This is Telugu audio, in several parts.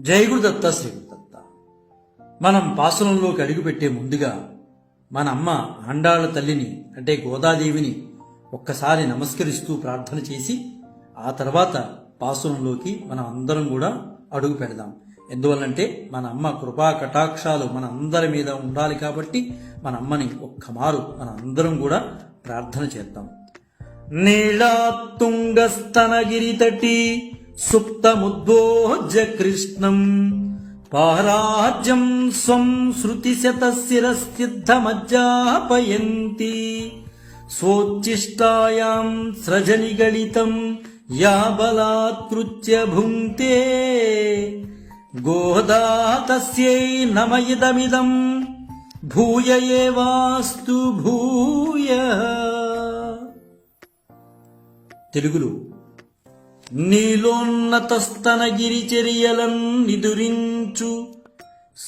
జై గురుదత్త శ్రీ గురుదత్త మనం పాసనంలోకి అడుగుపెట్టే ముందుగా మన అమ్మ ఆండాళ్ళ తల్లిని అంటే గోదాదేవిని ఒక్కసారి నమస్కరిస్తూ ప్రార్థన చేసి ఆ తర్వాత పాసనంలోకి మనం అందరం కూడా అడుగు పెడదాం. ఎందువల్లంటే మన అమ్మ కృపా కటాక్షాలు మన అందరి మీద ఉండాలి కాబట్టి మన అమ్మని ఒక్క మారు మన అందరం కూడా ప్రార్థన చేద్దాం. నీడ తుంగస్తనగిరి తటి సుప్తముద్బోజ్య కృష్ణం పారాజ్యం స్వం శృతిశతశిరస్థిద్ధమజ్జాపయంతి స్వోచ్ఛిష్టాయాం సృజనిగళితం యా బలాత్కృత్య భుంక్తే గోదా తస్యై నమ ఇదమిదం భూయ ఏవాస్తు భూయ తెలుగులో నీలోన్నతస్తనగిరి చర్యలన్ నిదురించు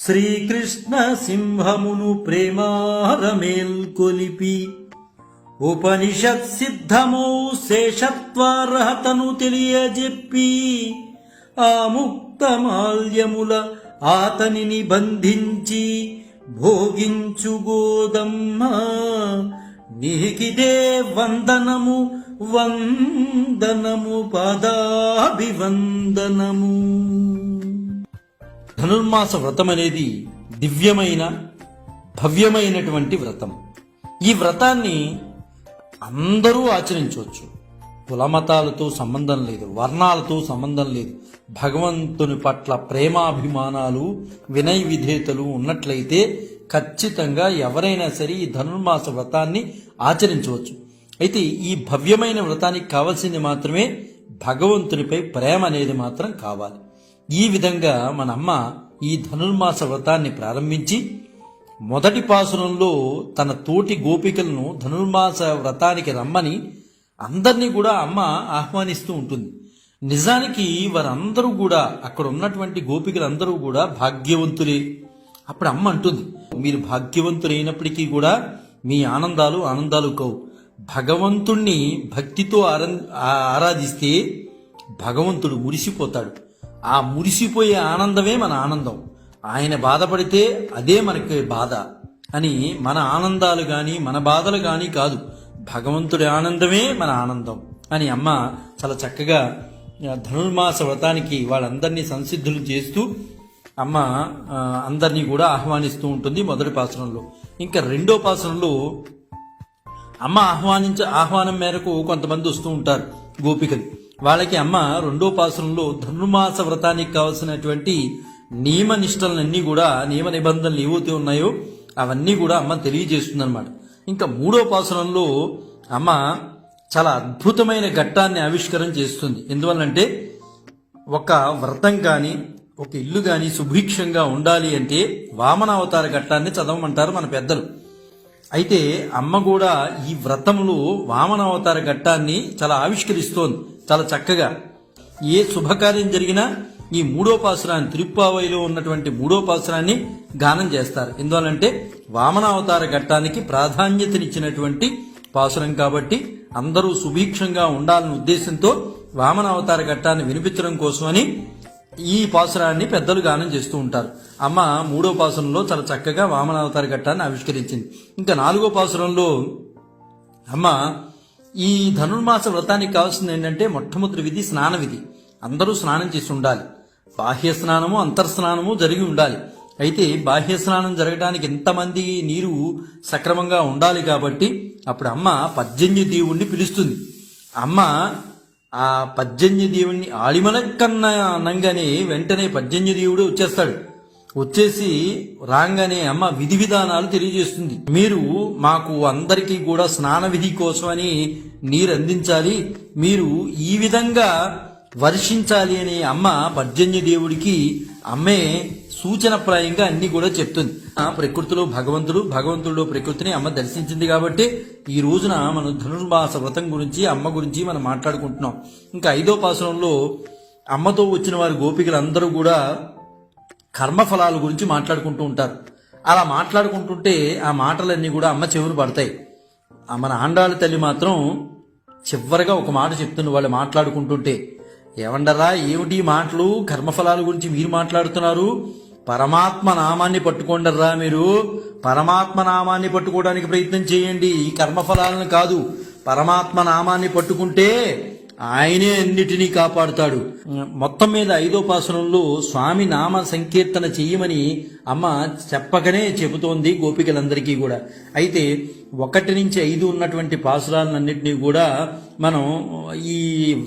శ్రీకృష్ణ సింహమును ప్రేమారమేల్కొలిపి. ఉపనిషత్ సిద్ధమో శేషత్వార్హతను తెలియజెప్పి. ఆ ముక్తమాల్యముల ఆతనిని బంధించి భోగించుగోదమ్మా నీకిదే వందనము వందనము పదాభివందనము. ధనుర్మాస వ్రతం అనేది దివ్యమైన భవ్యమైనటువంటి వ్రతం. ఈ వ్రతాన్ని అందరూ ఆచరించవచ్చు. కులమతాలతో సంబంధం లేదు వర్ణాలతో సంబంధం లేదు. భగవంతుని పట్ల ప్రేమాభిమానాలు వినయ విధేతలు ఉన్నట్లయితే ఖచ్చితంగా ఎవరైనా సరే ఈ ధనుర్మాస వ్రతాన్ని ఆచరించవచ్చు. అయితే ఈ భవ్యమైన వ్రతానికి కావాల్సింది మాత్రమే భగవంతునిపై ప్రేమ అనేది మాత్రం కావాలి. ఈ విధంగా మన అమ్మ ఈ ధనుర్మాస వ్రతాన్ని ప్రారంభించి మొదటి పాసురంలో తన తోటి గోపికలను ధనుర్మాస వ్రతానికి రమ్మని అందరినీ కూడా అమ్మ ఆహ్వానిస్తూ ఉంటుంది. నిజానికి వారందరూ కూడా అక్కడ ఉన్నటువంటి గోపికలందరూ కూడా భాగ్యవంతులే. అప్పుడు అమ్మ అంటుంది మీరు భాగ్యవంతులైనప్పటికీ కూడా మీ ఆనందాలు ఆనందాలు కావు. భగవంతుణ్ణి భక్తితో ఆరం- ఆరాధిస్తే భగవంతుడు మురిసిపోతాడు. ఆ మురిసిపోయే ఆనందమే మన ఆనందం. ఆయన బాధపడితే అదే మనకి బాధ అని మన ఆనందాలు కానీ మన బాధలు కానీ కాదు. భగవంతుడి ఆనందమే మన ఆనందం అని అమ్మ చాలా చక్కగా ధనుర్మాస వ్రతానికి వాళ్ళందరినీ సంసిద్ధులు చేస్తూ అమ్మ అందరినీ కూడా ఆహ్వానిస్తూ ఉంటుంది మొదటి పాసనంలో. ఇంకా రెండో పాసనంలో అమ్మ ఆహ్వానించే ఆహ్వానం మేరకు కొంతమంది వస్తూ ఉంటారు గోపికలు. వాళ్ళకి అమ్మ రెండో పాసనంలో ధనుర్మాస వ్రతానికి కావలసినటువంటి నియమ నిష్టలన్నీ కూడా నియమ నిబంధనలు ఏవైతే ఉన్నాయో అవన్నీ కూడా అమ్మ తెలియజేస్తుంది అనమాట ఇంకా మూడో పాసనంలో అమ్మ చాలా అద్భుతమైన ఘట్టాన్ని ఆవిష్కరణ చేస్తుంది. ఎందువల్లంటే ఒక వ్రతం కానీ ఒక ఇల్లు కానీ సుభిక్షంగా ఉండాలి అంటే వామనావతార ఘట్టాన్ని చదవమంటారు మన పెద్దలు. అయితే అమ్మ కూడా ఈ వామన వామనావతార ఘట్టాన్ని చాలా ఆవిష్కరిస్తోంది చాలా చక్కగా. ఏ శుభకార్యం జరిగినా ఈ మూడో పాసురాన్ని తిరుప్పావైలో ఉన్నటువంటి మూడో పాసురాన్ని గానం చేస్తారు. ఎందువలంటే వామనావతార ఘట్టానికి ప్రాధాన్యతనిచ్చినటువంటి పాసురం కాబట్టి అందరూ సుభీక్షంగా ఉండాలనే ఉద్దేశంతో వామనావతార ఘట్టాన్ని వినిపించడం కోసమని ఈ పాసురాన్ని పెద్దలు గానం చేస్తూ ఉంటారు. అమ్మ మూడో పాసురంలో చాలా చక్కగా వామనావతార ఘట్టాన్ని ఆవిష్కరించింది. ఇంకా నాలుగో పాసురంలో అమ్మ ఈ ధనుర్మాస వ్రతానికి కావాల్సింది ఏంటంటే మొట్టమొదటి విధి స్నాన విధి. అందరూ స్నానం చేసి ఉండాలి. బాహ్య స్నానము అంతర్స్నానము జరిగి ఉండాలి. అయితే బాహ్య స్నానం జరగడానికి ఎంతమంది నీరు సక్రమంగా ఉండాలి కాబట్టి అప్పుడు అమ్మ పద్జన్య దేవుణ్ణి పిలుస్తుంది. అమ్మ ఆ పద్జన్య దేవుణ్ణి ఆలిమల కన్నా వెంటనే పద్జన్య దేవుడు వచ్చేస్తాడు. వచ్చేసి రాగానే అమ్మ విధి విధానాలు తెలియజేస్తుంది. మీరు మాకు అందరికీ కూడా స్నాన విధి కోసమని నీరు అందించాలి. మీరు ఈ విధంగా వర్షించాలి అనే అమ్మ పర్జన్య దేవుడికి అమ్మే సూచనప్రాయంగా అన్ని కూడా చెప్తుంది. ఆ ప్రకృతిలో భగవంతుడు భగవంతుడు ప్రకృతిని అమ్మ దర్శించింది కాబట్టి ఈ రోజున మనం ధనుర్మాస వ్రతం గురించి అమ్మ గురించి మనం మాట్లాడుకుంటున్నాం. ఇంకా ఐదో పాసనంలో అమ్మతో వచ్చిన వారి గోపికలందరూ కూడా కర్మఫలాల గురించి మాట్లాడుకుంటూ ఉంటారు. అలా మాట్లాడుకుంటుంటే ఆ మాటలన్నీ కూడా అమ్మ చెవులు పడతాయి. మన ఆండాళ్ళ తల్లి మాత్రం చివరిగా ఒక మాట చెప్తుంది వాళ్ళు మాట్లాడుకుంటుంటే. ఏమండరా ఏమిటి మాటలు? కర్మఫలాల గురించి మీరు మాట్లాడుతున్నారు? పరమాత్మ నామాన్ని పట్టుకోండర్రా మీరు. పరమాత్మ నామాన్ని పట్టుకోవడానికి ప్రయత్నం చేయండి. ఈ కర్మఫలాలను కాదు పరమాత్మ నామాన్ని పట్టుకుంటే ఆయనే అన్నిటినీ కాపాడుతాడు. మొత్తం మీద ఐదో పాసనంలో స్వామి నామ సంకీర్తన చెయ్యమని అమ్మ చెప్పకనే చెబుతోంది గోపికలందరికీ కూడా. అయితే ఒకటి నుంచి ఐదు ఉన్నటువంటి పాసురాలన్నింటినీ కూడా మనం ఈ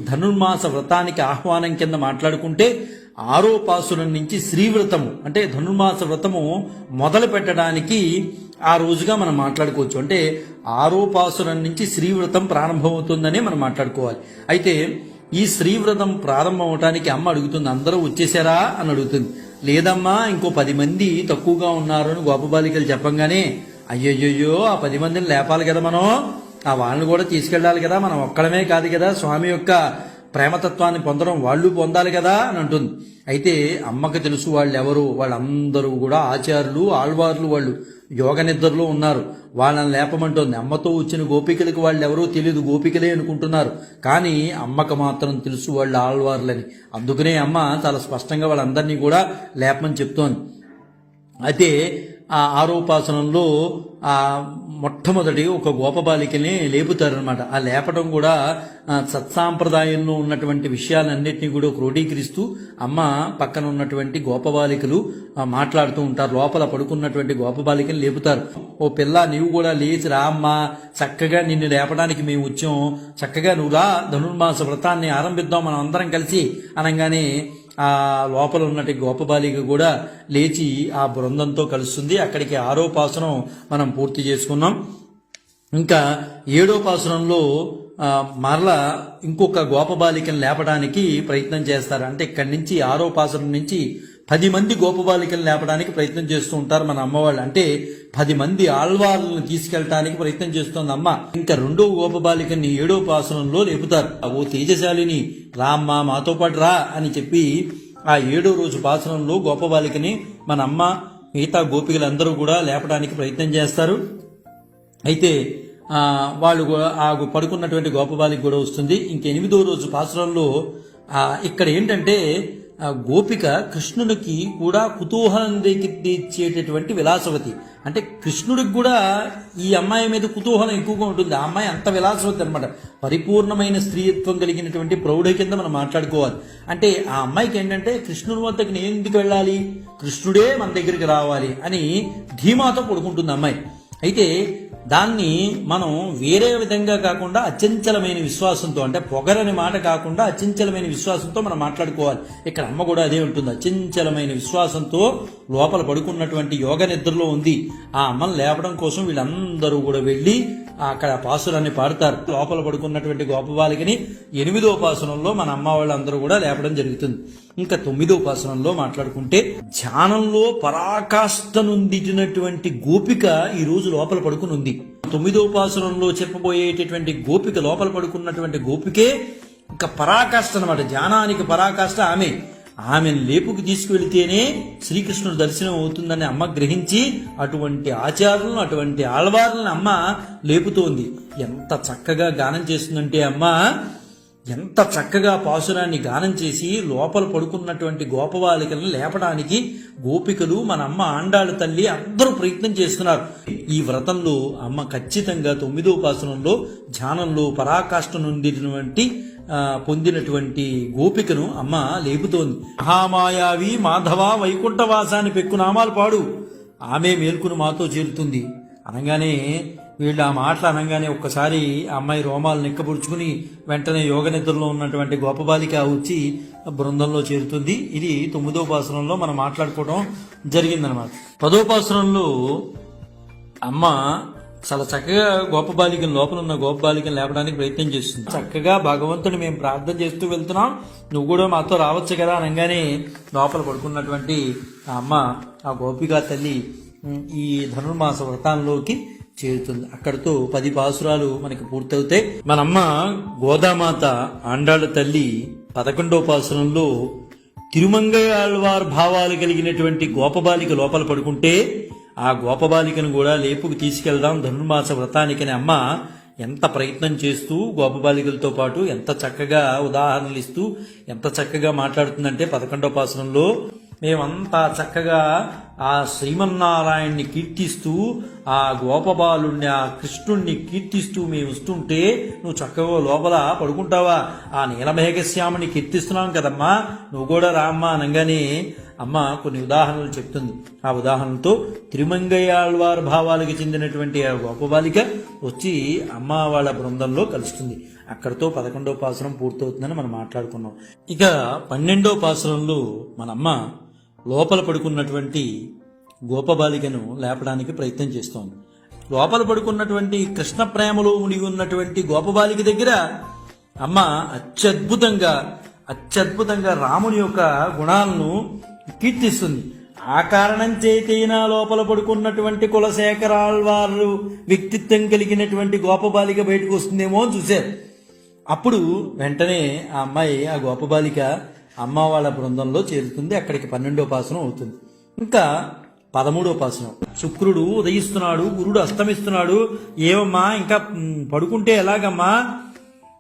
ధనుర్మాస వ్రతానికి ఆహ్వానం కింద మాట్లాడుకుంటే ఆరో పాసురం నుంచి శ్రీవ్రతము అంటే ధనుర్మాస వ్రతము మొదలు పెట్టడానికి ఆ రోజుగా మనం మాట్లాడుకోవచ్చు. అంటే ఆరోపాసురం నుంచి శ్రీవ్రతం ప్రారంభమవుతుందనే మనం మాట్లాడుకోవాలి. అయితే ఈ శ్రీవ్రతం ప్రారంభం అవటానికి అమ్మ అడుగుతుంది అందరూ వచ్చేసారా? అని అడుగుతుంది. లేదమ్మా ఇంకో పది మంది తక్కువగా ఉన్నారు అని గోపబాలికలు చెప్పంగానే అయ్యయ్యో ఆ పది మందిని లేపాలి కదా మనం. ఆ వాళ్ళని కూడా తీసుకెళ్ళాలి కదా మనం ఒక్కడమే కాదు కదా. స్వామి యొక్క ప్రేమతత్వాన్ని పొందడం వాళ్ళు పొందాలి కదా అని అంటుంది. అయితే అమ్మకి తెలుసు వాళ్ళు ఎవరు వాళ్ళందరూ కూడా ఆచారులు ఆళ్వార్లు వాళ్ళు. యోగ నిద్రలో ఉన్నారు. వాళ్ళని లేపమంటోంది. అమ్మతో వచ్చిన గోపికలకు వాళ్ళు ఎవరో తెలియదు గోపికలే అనుకుంటున్నారు. కానీ అమ్మకు మాత్రం తెలుసు వాళ్ళు ఆళ్వార్లని. అందుకనే అమ్మ చాలా స్పష్టంగా వాళ్ళందరినీ కూడా లేపమని చెప్తోంది. అయితే ఆ ఆరోపాసనంలో ఆ మొట్టమొదటి ఒక గోపబాలికని లేపుతారనమాట ఆ లేపడం కూడా సత్సాంప్రదాయంలో ఉన్నటువంటి విషయాలన్నింటినీ కూడా క్రోడీకరిస్తూ అమ్మ పక్కన ఉన్నటువంటి గోపబాలికలు మాట్లాడుతూ ఉంటారు. లోపల పడుకున్నటువంటి గోపబాలికని లేపుతారు. ఓ పిల్ల నీవు కూడా లేచి రా అమ్మ. చక్కగా నిన్ను లేపడానికి మేము వచ్చాం. చక్కగా నువ్వు రా. ధనుర్మాస వ్రతాన్ని ఆరంభిద్దాం. మనం అందరం కలిసి అనగానే ఆ లోపల ఉన్నటి గోపబాలిక కూడా లేచి ఆ బృందంతో కలుస్తుంది. అక్కడికి ఆరో పాసనం మనం పూర్తి చేసుకున్నాం. ఇంకా ఏడో పాసనంలో మరలా ఇంకొక గోపబాలికను లేపడానికి ప్రయత్నం చేస్తారు. అంటే ఇక్కడి నుంచి ఆరో పాసనం నుంచి పది మంది గోపబాలికలు లేపడానికి ప్రయత్నం చేస్తూ ఉంటారు మన అమ్మవాళ్ళు. అంటే పది మంది ఆళ్వార్లను తీసుకెళ్ళటానికి ప్రయత్నం చేస్తోంది అమ్మ. ఇంకా రెండో గోపబాలికని ఏడో పాసనంలో లేపుతారు. ఓ తేజశాలిని రామ్మ మాతో పాటు రా అని చెప్పి ఆ ఏడో రోజు పాసనంలో గోపబాలికని మన అమ్మ మిగతా గోపికలందరూ కూడా లేపడానికి ప్రయత్నం చేస్తారు. అయితే వాళ్ళు ఆ పడుకున్నటువంటి గోపబాలికి కూడా వస్తుంది. ఇంక ఎనిమిదో రోజు పాసనంలో ఇక్కడ ఏంటంటే గోపిక కృష్ణునికి కూడా కుతూహలం తెచ్చేటటువంటి విలాసవతి. అంటే కృష్ణుడికి కూడా ఈ అమ్మాయి మీద కుతూహలం ఎక్కువగా ఉంటుంది. ఆ అమ్మాయి అంత విలాసవతి అనమాట పరిపూర్ణమైన స్త్రీత్వం కలిగినటువంటి ప్రౌఢ కింద మనం మాట్లాడుకోవాలి. అంటే ఆ అమ్మాయికి ఏంటంటే కృష్ణుని వద్దకు నేను ఎందుకు వెళ్ళాలి? కృష్ణుడే మన దగ్గరికి రావాలి అని ధీమాతో పడుకుంటుంది అమ్మాయి. అయితే దాన్ని మనం వేరే విధంగా కాకుండా అచంచలమైన విశ్వాసంతో అంటే పొగరని మాట కాకుండా అచంచలమైన విశ్వాసంతో మనం మాట్లాడుకోవాలి. ఇక్కడ అమ్మ కూడా అదే ఉంటుంది. అచంచలమైన విశ్వాసంతో లోపల పడుకున్నటువంటి యోగ నిద్రలో ఉంది. ఆ అమ్మను లేపడం కోసం వీళ్ళందరూ కూడా వెళ్ళి అక్కడ పాసురాన్ని పాడతారు. లోపల పడుకున్నటువంటి గోపబాలికని ఎనిమిదో ఉపాసనంలో మన అమ్మ వాళ్ళందరూ కూడా లేపడం జరుగుతుంది. ఇంకా తొమ్మిదో పాసనంలో మాట్లాడుకుంటే ధ్యానంలో పరాకాష్ఠనుందిటినటువంటి గోపిక ఈ రోజు లోపల పడుకుని ఉంది తొమ్మిదో పాసనంలో చెప్పబోయేటటువంటి గోపిక లోపల పడుకున్నటువంటి గోపికే ఇంకా పరాకాష్ఠ అనమాట ధ్యానానికి పరాకాష్ఠ ఆమె. ఆమెను లేపుకి తీసుకువెళితేనే శ్రీకృష్ణుడు దర్శనం అవుతుందని అమ్మ గ్రహించి అటువంటి ఆచారాలను అటువంటి ఆళ్వార్లను అమ్మ లేపుతోంది. ఎంత చక్కగా గానం చేస్తుందంటే అమ్మ ఎంత చక్కగా పాసురాన్ని గానం చేసి లోపల పడుకున్నటువంటి గోపబాలికలను లేపడానికి గోపికలు మన అమ్మ ఆండాళ్ళ తల్లి అందరూ ప్రయత్నం చేస్తున్నారు. ఈ వ్రతంలో అమ్మ ఖచ్చితంగా తొమ్మిదో పాసురంలో ధ్యానంలో పరాకాష్ఠ నుండినటువంటి పొందినటువంటి గోపికను అమ్మ లేపుతోంది. మహామాయావి మాధవ వైకుంఠవాసాన్ని పెక్కు నామాలు పాడు. ఆమె మేల్కును మాతో చేరుతుంది. అనగానే వీళ్ళు ఆ మాటలు అనగానే ఒక్కసారి ఆ అమ్మాయి రోమాలు నిక్కపుడుచుకుని వెంటనే యోగ నిద్రలో ఉన్నటువంటి గోపబాలిక వచ్చి బృందంలో చేరుతుంది. ఇది తొమ్మిదోపాసనంలో మనం మాట్లాడుకోవడం జరిగిందనమాట. పదోపాసనంలో అమ్మ చాలా చక్కగా గొప్ప బాలికను లోపల ఉన్న గొప్ప బాలికను లేపడానికి ప్రయత్నం చేస్తుంది. చక్కగా భగవంతుని మేము ప్రార్థన చేస్తూ వెళ్తున్నాం. నువ్వు కూడా మాతో రావచ్చు కదా అనగానే లోపల పడుకున్నటువంటి ఆ అమ్మ ఆ గోపికా తల్లి ఈ ధనుర్మాస వ్రతంలోకి చేరుతుంది. అక్కడితో పది పాసురాలు మనకి పూర్తవుతాయి. మనమ్మ గోదామాత ఆండాళ్ళ తల్లి పదకొండో పాసురంలో తిరుమంగయాళ్వార్ భావాలు కలిగినటువంటి గోపబాలిక లోపల పడుకుంటే ఆ గోపబాలికను కూడా లేపుకు తీసుకెళ్దాం ధనుర్మాస వ్రతానికని అమ్మ ఎంత ప్రయత్నం చేస్తూ గోపబాలికలతో పాటు ఎంత చక్కగా ఉదాహరణలు ఇస్తూ ఎంత చక్కగా మాట్లాడుతుందంటే పదకొండో పాసనంలో మేమంతా చక్కగా ఆ శ్రీమన్నారాయణ్ణి కీర్తిస్తూ ఆ గోపబాలుణ్ణి ఆ కృష్ణుణ్ణి కీర్తిస్తూ మేము వస్తుంటే నువ్వు చక్కగా లోపల పడుకుంటావా? ఆ నీలమేఘశ్యాముని కీర్తిస్తున్నాం కదమ్మా. నువ్వు కూడా రామ్మా అనగానే అమ్మ కొన్ని ఉదాహరణలు చెప్తుంది. ఆ ఉదాహరణతో తిరుమంగయ్యాళ్వార్ భావాలకు చెందినటువంటి ఆ గోపబాలిక వచ్చి అమ్మ వాళ్ళ బృందంలో కలుస్తుంది. అక్కడితో పదకొండో పాసనం పూర్తవుతుందని మనం మాట్లాడుకున్నాం. ఇక పన్నెండో పాసనంలో మన అమ్మ లోపల పడుకున్నటువంటి గోపబాలికను లేపడానికి ప్రయత్నం చేస్తోంది. లోపల పడుకున్నటువంటి కృష్ణ ప్రేమలో మునిగి ఉన్నటువంటి గోపబాలిక దగ్గర అమ్మ అత్యద్భుతంగా అత్యద్భుతంగా రాముని యొక్క గుణాలను కీర్తిస్తుంది. ఆ కారణం చేతైనా లోపల పడుకున్నటువంటి కులశేఖరాల్వారు వ్యక్తిత్వం కలిగినటువంటి గోపబాలిక బయటకు వస్తుందేమో అని చూశారు. అప్పుడు వెంటనే ఆ అమ్మాయి ఆ గోపబాలిక అమ్మ వాళ్ళ బృందంలో చేరుతుంది అక్కడికి పన్నెండో పాసనం అవుతుంది. ఇంకా పదమూడో పాసనం. శుక్రుడు ఉదయిస్తున్నాడు గురుడు అస్తమిస్తున్నాడు. ఏమమ్మా ఇంకా పడుకుంటే ఎలాగమ్మా?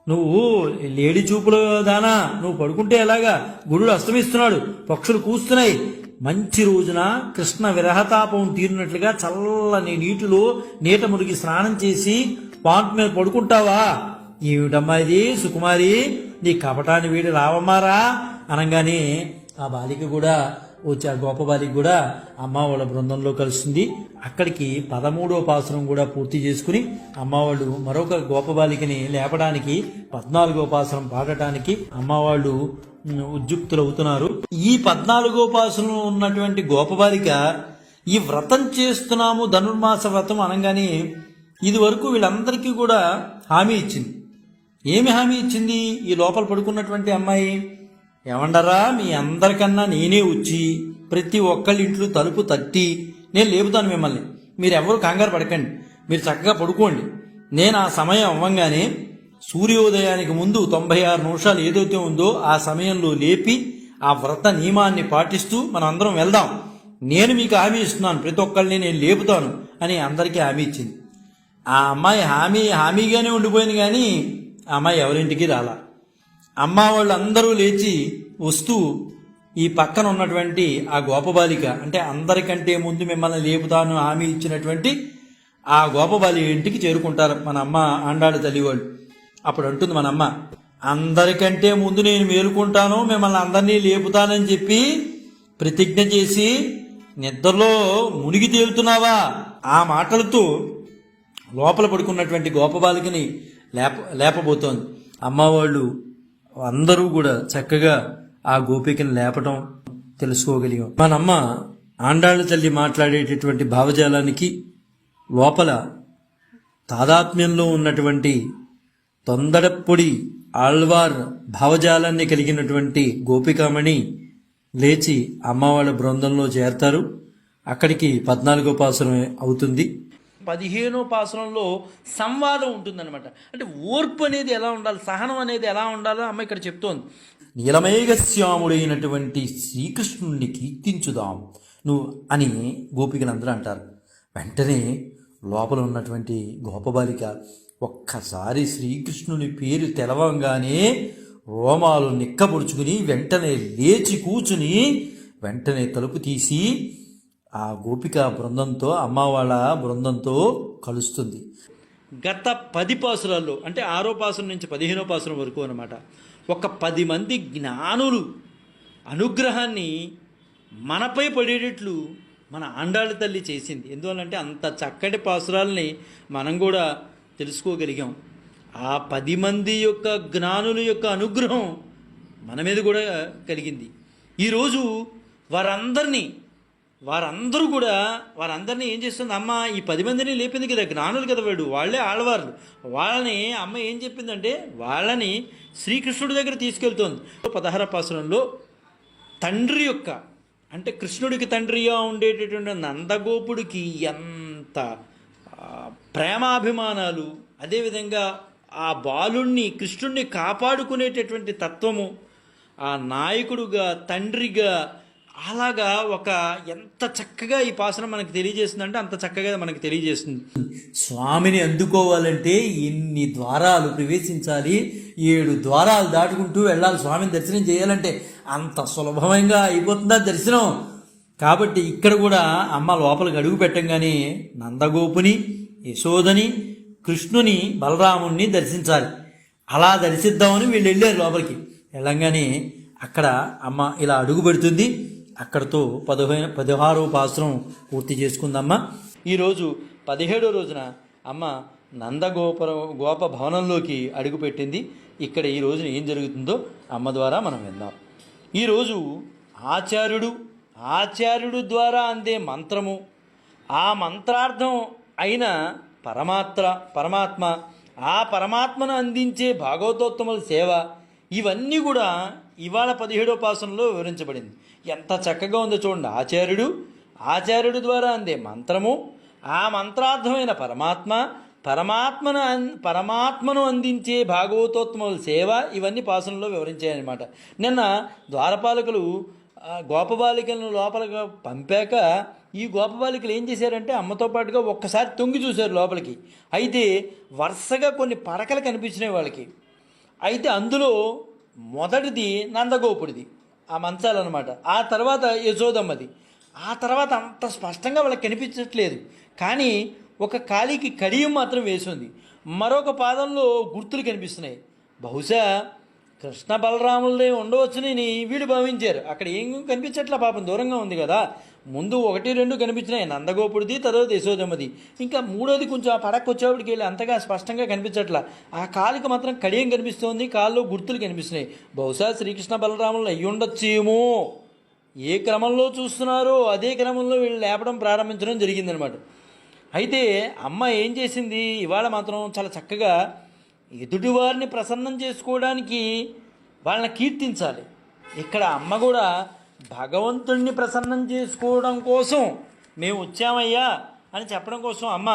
నువ్వు లేడి చూపుల దానా నువ్వు పడుకుంటే ఎలాగా? గురుడు అస్తమిస్తున్నాడు పక్షులు కూస్తున్నాయి. మంచి రోజున కృష్ణ విరహతాపం తీరినట్లుగా చల్లని నీటిలో నీట మురిగి స్నానం చేసి పాంట్ మీద పడుకుంటావా? ఏమిటమ్మా ఇది సుకుమారి? నీ కపటాన్ని వీడి రావమ్మారా? అనగానే ఆ బాలిక కూడా వచ్చి ఆ గోప బాలిక కూడా అమ్మ వాళ్ళ బృందంలో కలిసింది అక్కడికి పదమూడో పాసనం కూడా పూర్తి చేసుకుని అమ్మవాళ్ళు మరొక గోప బాలికని లేపడానికి పద్నాలుగో పాసనం పాడటానికి అమ్మ వాళ్ళు ఉద్యుక్తులవుతున్నారు. ఈ పద్నాలుగో పాసనం ఉన్నటువంటి గోపబాలిక ఈ వ్రతం చేస్తున్నాము ధనుర్మాస వ్రతం అనగానే ఇది వరకు వీళ్ళందరికీ కూడా హామీ ఇచ్చింది. ఏమి హామీ ఇచ్చింది? ఈ లోపల పడుకున్నటువంటి అమ్మాయి ఏమండరా మీ అందరికన్నా నేనే వచ్చి ప్రతి ఒక్కళ్ళ ఇంట్లో తలుపు తట్టి నేను లేపుతాను మిమ్మల్ని. మీరు కంగారు పడకండి. మీరు చక్కగా పడుకోండి. నేను ఆ సమయం అవ్వంగానే సూర్యోదయానికి ముందు తొంభై ఆరు నిమిషాలు ఏదైతే ఉందో ఆ సమయంలో లేపి ఆ వ్రత నియమాన్ని పాటిస్తూ మనం అందరం వెళ్దాం. నేను మీకు హామీ ఇస్తున్నాను. ప్రతి ఒక్కళ్ళని నేను లేపుతాను అని అందరికీ హామీ ఇచ్చింది. ఆ అమ్మాయి హామీ హామీగానే ఉండిపోయింది కానీ ఆ అమ్మాయి ఎవరింటికి రాలా? అమ్మ వాళ్ళందరూ లేచి వస్తూ ఈ పక్కన ఉన్నటువంటి ఆ గోపబాలిక అంటే అందరికంటే ముందు మిమ్మల్ని లేపుతాను హామీ ఇచ్చినటువంటి ఆ గోపబాలి ఇంటికి చేరుకుంటారు మన అమ్మ ఆండాడు తల్లి వాళ్ళు అప్పుడు అంటుంది మన అమ్మ అందరికంటే ముందు నేను మేలుకుంటాను మిమ్మల్ని అందరినీ లేపుతానని చెప్పి ప్రతిజ్ఞ చేసి నిద్రలో మునిగి తేలుతున్నావా? ఆ మాటలతో లోపల పడుకున్నటువంటి గోపబాలికని లేప లేపబోతోంది. అమ్మవాళ్ళు అందరూ కూడా చక్కగా ఆ గోపికని లేపటం తెలుసుకోగలిగాం. మనమ్మ ఆండాళ్ళ తల్లి మాట్లాడేటటువంటి భావజాలానికి లోపల తాదాత్మ్యంలో ఉన్నటువంటి తొందరపొడి ఆళ్వార్ భావజాలాన్ని కలిగినటువంటి గోపికామణి లేచి అమ్మవాళ్ళ బృందంలో చేరతారు. అక్కడికి పద్నాలుగో పాసనం అవుతుంది. పదిహేనో పాసనంలో సంవాదం ఉంటుందన్నమాట. అంటే ఓర్పు అనేది ఎలా ఉండాలి సహనం అనేది ఎలా ఉండాలో అమ్మ ఇక్కడ చెప్తోంది. నీలమేఘశ్యాముడైనటువంటి శ్రీకృష్ణుడిని కీర్తించుదాం నువ్వు అని గోపికలందరూ అంటారు. వెంటనే లోపల ఉన్నటువంటి గోపబాలిక ఒక్కసారి శ్రీకృష్ణుని పేరు తెలవంగానే రోమాలు నిక్కబొడుచుకుని వెంటనే లేచి కూచుని వెంటనే తలుపు తీసి ఆ గోపిక బృందంతో అమ్మ వాళ్ళ బృందంతో కలుస్తుంది. గత పది పాసులలో అంటే ఆరో పాసుల నుంచి పదిహేనో పాసురం వరకు అనమాట ఒక పది మంది జ్ఞానులు అనుగ్రహాన్ని మనపై పడేటట్లు మన ఆండాళ్ళ తల్లి చేసింది. ఎందువల్లంటే అంత చక్కటి పాసురాల్ని మనం కూడా తెలుసుకోగలిగాం. ఆ పది మంది యొక్క జ్ఞానుల యొక్క అనుగ్రహం మన మీద కూడా కలిగింది. ఈరోజు వారందరినీ వారందరూ కూడా వారందరినీ ఏం చేస్తుంది? అమ్మ ఈ పది మందిని లేపింది కదా జ్ఞానులు కదా వాడు వాళ్ళే ఆడవారు వాళ్ళని అమ్మ ఏం చెప్పిందంటే వాళ్ళని శ్రీకృష్ణుడి దగ్గర తీసుకెళ్తోంది. పదహార పాసురంలో తండ్రి యొక్క అంటే కృష్ణుడికి తండ్రిగా ఉండేటటువంటి నందగోపుడికి ఎంత ప్రేమాభిమానాలు అదేవిధంగా ఆ బాలుణ్ణి కృష్ణుణ్ణి కాపాడుకునేటటువంటి తత్వము ఆ నాయకుడుగా తండ్రిగా అలాగా ఒక ఎంత చక్కగా ఈ పాసనం మనకి తెలియజేస్తుందంటే అంత చక్కగా మనకు తెలియజేస్తుంది. స్వామిని అందుకోవాలంటే ఇన్ని ద్వారాలు ప్రవేశించాలి ఏడు ద్వారాలు దాటుకుంటూ వెళ్ళాలి స్వామిని దర్శనం చేయాలంటే అంత సులభంగా అయిపోతుందా దర్శనం? కాబట్టి ఇక్కడ కూడా అమ్మ లోపలికి అడుగు పెట్టంగానే నందగోపుని యశోదని కృష్ణుని బలరాముణ్ణి దర్శించాలి. అలా దర్శిద్దామని వీళ్ళు వెళ్ళారు లోపలికి. వెళ్ళంగానే అక్కడ అమ్మ ఇలా అడుగు పెడుతుంది. అక్కడతో పదిహేను పదహారవ పాసరం పూర్తి చేసుకుందమ్మ. ఈరోజు పదిహేడో రోజున అమ్మ నందగోపుర గోప భవనంలోకి అడుగుపెట్టింది ఇక్కడ ఈ రోజున ఏం జరుగుతుందో అమ్మ ద్వారా మనం విందాం. ఈరోజు ఆచార్యుడు ఆచార్యుడు ద్వారా అందే మంత్రము. ఆ మంత్రార్థం అయిన పరమాత్ర పరమాత్మ ఆ పరమాత్మను అందించే భాగవతోత్తముల సేవ ఇవన్నీ కూడా ఇవాళ పదిహేడో పాసనలో వివరించబడింది. ఎంత చక్కగా ఉందో చూడండి. ఆచార్యుడు ఆచార్యుడు ద్వారా అందే మంత్రము. ఆ మంత్రార్థమైన పరమాత్మ పరమాత్మను అన్ పరమాత్మను అందించే భాగవతోత్తముల సేవ ఇవన్నీ పాసనలో వివరించాయన్నమాట. నిన్న ద్వారపాలకులు గోపబాలికలను లోపలికి పంపాక ఈ గోపబాలికలు ఏం చేశారంటే అమ్మతో పాటుగా ఒక్కసారి తొంగి చూశారు లోపలికి. అయితే వరుసగా కొన్ని పడకలు కనిపించినాయి వాళ్ళకి. అయితే అందులో మొదటిది నందగోపుడిది ఆ మంచాలన్నమాట. ఆ తర్వాత యశోదమ్మది ఆ తర్వాత అంత స్పష్టంగా వాళ్ళకి కనిపించట్లేదు. కానీ ఒక కాలికి కడియం మాత్రం వేసింది. మరొక పాదంలో గుర్తులు కనిపిస్తున్నాయి. బహుశా కృష్ణ బలరాములదే ఉండవచ్చునని వీడు భావించారు. అక్కడ ఏం కనిపించట్లా? పాపం దూరంగా ఉంది కదా. ముందు ఒకటి రెండు కనిపించినాయి. నందగోపుడిది తర్వాత యశోదమ్మది. ఇంకా మూడోది కొంచెం ఆ పడకు వచ్చేవాడికి వెళ్ళి అంతగా స్పష్టంగా కనిపించట్లా. ఆ కాలుకి మాత్రం కడియం కనిపిస్తోంది కాళ్ళు గుర్తులు కనిపిస్తున్నాయి. బహుశా శ్రీకృష్ణ బలరాములు అయ్యి ఉండొచ్చేమో. ఏ క్రమంలో చూస్తున్నారో అదే క్రమంలో వీళ్ళు లేపడం ప్రారంభించడం జరిగిందనమాట అయితే అమ్మ ఏం చేసింది? ఇవాళ మాత్రం చాలా చక్కగా ఎదుటివారిని ప్రసన్నం చేసుకోవడానికి వాళ్ళని కీర్తించాలి. ఇక్కడ అమ్మ కూడా భగవంతుణ్ణి ప్రసన్నం చేసుకోవడం కోసం మేము వచ్చామయ్యా అని చెప్పడం కోసం అమ్మ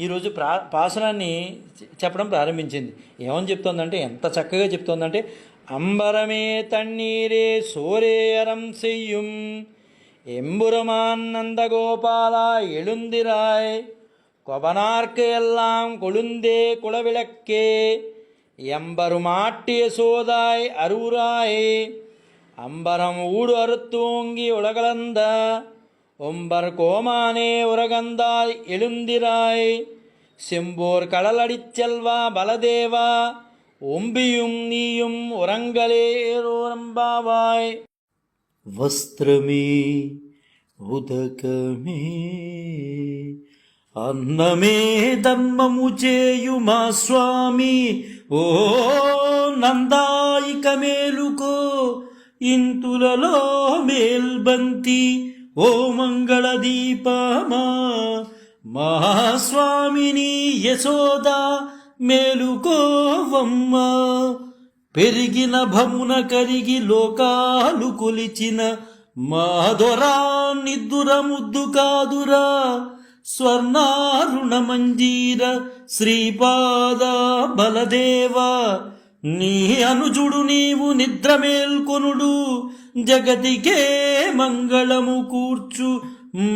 ఈరోజు ప్రా పాసనాన్ని చె- చెప్పడం ప్రారంభించింది ఏమని చెప్తోందంటే ఎంత చక్కగా చెప్తోందంటే అంబరమే తన్నీరే సోరేయరం సెయ్యం எம்புரமான் எழுந்திராய் கொபனார்க்கு எல்லாம் கொழுந்தே குளவிளக்கே எம்பருமாட்டிய சோதாய் அரூராய் அம்பரம் ஊடு அறுத்தூங்கி உலகளந்த ஒம்பர் கோமானே உரகந்தாய் எழுந்திராய் செம்போர் கடலடிச் செல்வா பலதேவா ஒம்பியும் நீயும் உரங்களேரோரம்பாவாய் వస్త్రమే ఉదకమే అన్నమే ధర్మము చేయు మా స్వామి ఓ నందాయిక మేలుకో ఇంతులలో మేల్బంతి ఓ మంగళ దీపమా. మహాస్వామిని యశోద మేలుకోవమ్మా. పెరిగిన భమున కరిగి లోకాలు కొలిచిన మాధురా నిద్దుర ముద్దు కాదురా. స్వర్ణారుణ మంజీర శ్రీపాద బలదేవ. నీ అనుజుడు నీవు నిద్ర మేల్కొనుడు. జగతికే మంగళము కూర్చు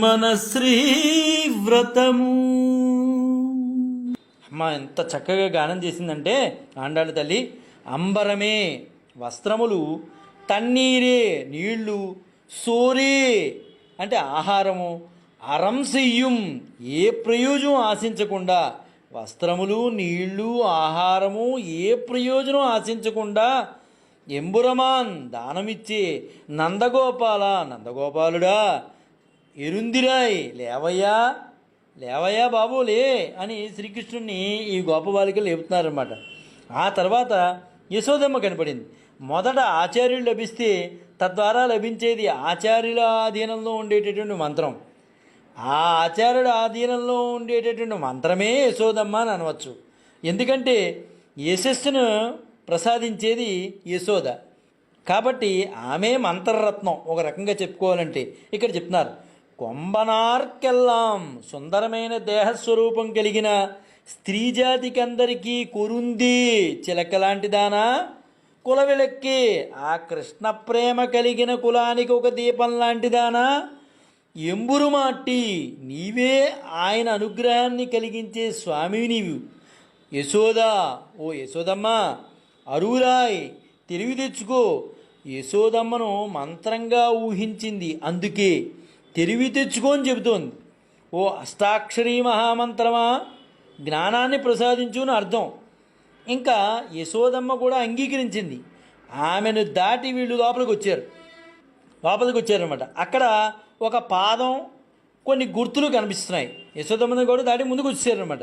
మన శ్రీవ్రతము అమ్మ ఎంత చక్కగా గానం చేసిందంటే ఆండాళ్ళ తల్లి అంబరమే వస్త్రములు తన్నీరే నీళ్ళు సోరే అంటే ఆహారము అరం చెయ్యం ఏ ప్రయోజనం ఆశించకుండా వస్త్రములు నీళ్ళు ఆహారము ఏ ప్రయోజనం ఆశించకుండా ఎంబురమాన్ దానమిచ్చే నందగోపాల నందగోపాలుడా ఎరుందిరాయ్ లేవయ్యా లేవయ్యా బాబు లే అని శ్రీకృష్ణుడిని ఈ గోప బాలికలు లేపుతున్నారన్నమాట. ఆ తర్వాత యశోదమ్మ కనపడింది. మొదట ఆచార్యులు లభిస్తే తద్వారా లభించేది ఆచార్యుల ఆధీనంలో ఉండేటటువంటి మంత్రం. ఆ ఆచార్యుడు ఆధీనంలో ఉండేటటువంటి మంత్రమే యశోదమ్మ అని అనవచ్చు. ఎందుకంటే యశస్సును ప్రసాదించేది యశోద. కాబట్టి ఆమె మంత్రరత్నం ఒక రకంగా చెప్పుకోవాలంటే ఇక్కడ చెప్తున్నారు. కొంబనార్కెల్లాం సుందరమైన దేహస్వరూపం కలిగిన స్త్రీ జాతికి అందరికీ కొరుంది చిలక లాంటిదానా కుల విలక్కి ఆ కృష్ణ ప్రేమ కలిగిన కులానికి ఒక దీపం లాంటిదానా? ఎంబురుమాటి నీవే ఆయన అనుగ్రహాన్ని కలిగించే స్వామి నీవు. యశోదా ఓ యశోదమ్మ అరువురాయ్ తెలివి తెచ్చుకో. యశోదమ్మను మంత్రంగా ఊహించింది. అందుకే తెలివి తెచ్చుకో అని చెబుతోంది. ఓ అష్టాక్షరీ మహామంత్రమా? జ్ఞానాన్ని ప్రసాదించు అని అర్థం. ఇంకా యశోదమ్మ కూడా అంగీకరించింది. ఆమెను దాటి వీళ్ళు లోపలికి వచ్చారు. లోపలికి వచ్చారనమాట అక్కడ ఒక పాదం కొన్ని గుర్తులు కనిపిస్తున్నాయి. యశోదమ్మని కూడా దాటి ముందుకు వచ్చేసారనమాట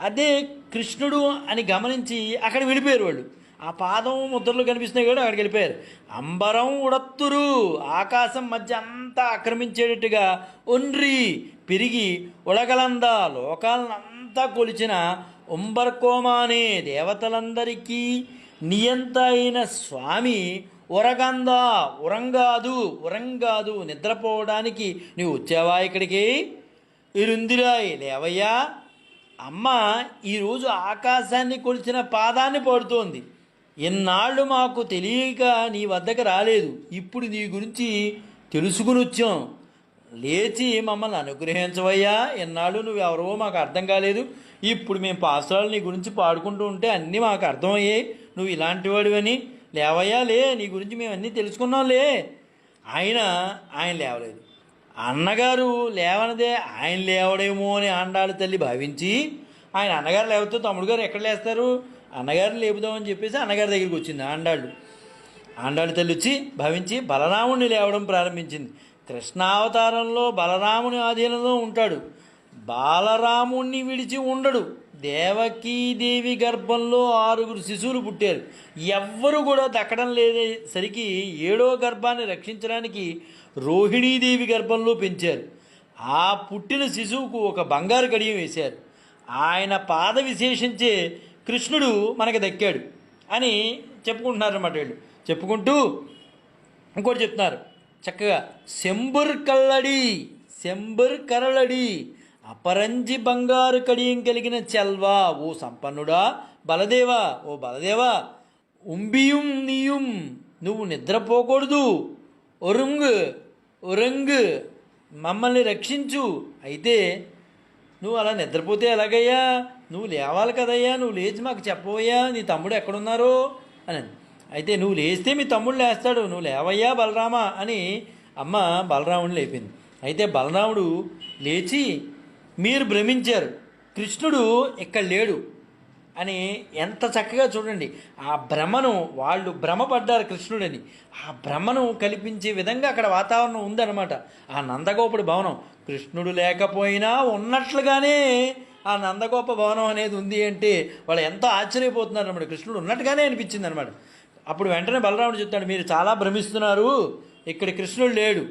అదే కృష్ణుడు అని గమనించి అక్కడ వెళ్ళిపోయారు వాళ్ళు. ఆ పాదం ముద్రలు కనిపిస్తున్నాయి కూడా అక్కడికి వెళ్ళిపోయారు. అంబరం ఉడత్తురు ఆకాశం మధ్య అంతా ఆక్రమించేటట్టుగా ఒండ్రి పెరిగి ఉడగలంద లోకాలనంతా కొలిచిన ఉంబర్కోమానే దేవతలందరికీ నియంత అయిన స్వామి ఉరగంద ఉరంగాదు ఉరంగాదు నిద్రపోవడానికి నువ్వు వచ్చావా ఇక్కడికి? ఇరుందిరాయ్ లేవయ్యా. అమ్మ ఈరోజు ఆకాశాన్ని కొలిచిన పాదాన్ని పడుతోంది. ఎన్నాళ్ళు మాకు తెలియక నీ వద్దకు రాలేదు. ఇప్పుడు నీ గురించి తెలుసుకుని వచ్చాం. లేచి మమ్మల్ని అనుగ్రహించవయ్యా. ఎన్నాళ్ళు నువ్వు ఎవరో మాకు అర్థం కాలేదు. ఇప్పుడు మేము పాస్టర్లు నీ గురించి పాడుకుంటూ ఉంటే అన్నీ మాకు అర్థమయ్యాయి. నువ్వు ఇలాంటి వాడివని. లేవయ్యా లే నీ గురించి మేము అన్నీ తెలుసుకున్నాంలే ఆయన ఆయన లేవలేదు. అన్నగారు లేవనదే ఆయన లేవడేమో అని ఆండాళ్ళ తల్లి భావించి ఆయన అన్నగారు లేకపోతే తమ్ముడు గారు ఎక్కడ లేస్తారు? అన్నగారు లేపుదామని చెప్పేసి అన్నగారి దగ్గరికి వచ్చింది ఆండాళ్ళు. ఆండాళ్ళ తల్లి వచ్చి భావించి బలరాముడిని లేవడం ప్రారంభించింది. కృష్ణావతారంలో బలరాముని ఆధీనంలో ఉంటాడు. బాలరాముణ్ణి విడిచి ఉండడు. దేవకీదేవి గర్భంలో ఆరుగురు శిశువులు పుట్టారు. ఎవ్వరు కూడా దక్కడం లేదేసరికి ఏడో గర్భాన్ని రక్షించడానికి రోహిణీదేవి గర్భంలో పెంచారు. ఆ పుట్టిన శిశువుకు ఒక బంగారు గడియం వేశారు. ఆయన పాద విశేషించే కృష్ణుడు మనకు దక్కాడు అని చెప్పుకుంటున్నారు అన్నమాట వీళ్ళు. చెప్పుకుంటూ ఇంకోటి చెప్తున్నారు. చక్కగా శంబుర్ కల్లడి శంబుర్ కరళడి అపరంజి బంగారు కడియం కలిగిన చెల్వా ఓ సంపన్నుడా బలదేవా ఓ బలదేవా ఉంబియుం నీయుం నువ్వు నిద్రపోకూడదు. ఒరుంగ్ ఒరంగ్ మమ్మల్ని రక్షించు. అయితే నువ్వు అలా నిద్రపోతే ఎలాగయ్యా? నువ్వు లేవాలి కదయ్యా నువ్వు లేచి మాకు చెప్పవయ్యా నీ తమ్ముడు ఎక్కడున్నారో అని. అయితే నువ్వు లేస్తే మీ తమ్ముడు లేస్తాడు నువ్వు లేవయ్యా బలరామా అని అమ్మ బలరాముడిని లేపింది. అయితే బలరాముడు లేచి మీరు భ్రమించారు. కృష్ణుడు ఇక్కడ లేడు అని ఎంత చక్కగా చూడండి. ఆ భ్రమను వాళ్ళు భ్రమపడ్డారు కృష్ణుడని. ఆ భ్రమను కల్పించే విధంగా అక్కడ వాతావరణం ఉందన్నమాట. ఆ నందగోపుడి భవనం. కృష్ణుడు లేకపోయినా ఉన్నట్లుగానే ఆ నందగోప భవనం అనేది ఉంది అంటే వాళ్ళు ఎంతో ఆశ్చర్యపోతున్నారు అనమాట కృష్ణుడు ఉన్నట్టుగానే అనిపించింది అనమాట అప్పుడు వెంటనే బలరాముడు చెప్తాడు మీరు చాలా భ్రమిస్తున్నారు. ఇక్కడ కృష్ణుడు లేడు.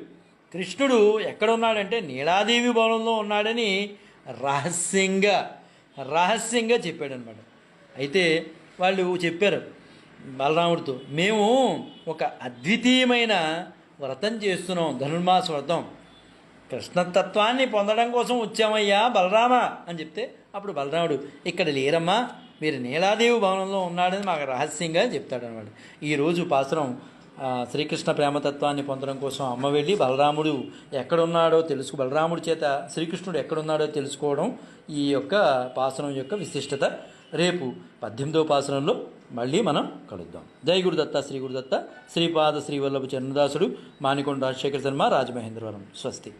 కృష్ణుడు ఎక్కడ ఉన్నాడంటే నీలాదేవి భవనంలో ఉన్నాడని రహస్యంగా రహస్యంగా చెప్పాడనమాట. అయితే వాళ్ళు చెప్పారు బలరాముడితో మేము ఒక అద్వితీయమైన వ్రతం చేస్తున్నాం ధనుర్మాస వ్రతం. కృష్ణతత్వాన్ని పొందడం కోసం వచ్చామయ్యా బలరామ అని చెప్తే అప్పుడు బలరాముడు ఇక్కడ లేరమ్మా మీరు నీలాదేవి భవనంలో ఉన్నాడని మాకు రహస్యంగా చెప్తాడనమాట. ఈరోజు పాసురం శ్రీకృష్ణ ప్రేమతత్వాన్ని పొందడం కోసం అమ్మ వెళ్ళి బలరాముడు ఎక్కడున్నాడో తెలుసు బలరాముడి చేత శ్రీకృష్ణుడు ఎక్కడున్నాడో తెలుసుకోవడం ఈ యొక్క పాసనం యొక్క విశిష్టత. రేపు పద్దెనిమిదవ పాసనంలో మళ్ళీ మనం కలుద్దాం. జై గురుదత్త శ్రీ గురుదత్త. శ్రీపాద శ్రీవల్లభ చరణదాసుడు మానికొండ రాజశేఖర శర్మ రాజమహేంద్రవరం. స్వస్తి.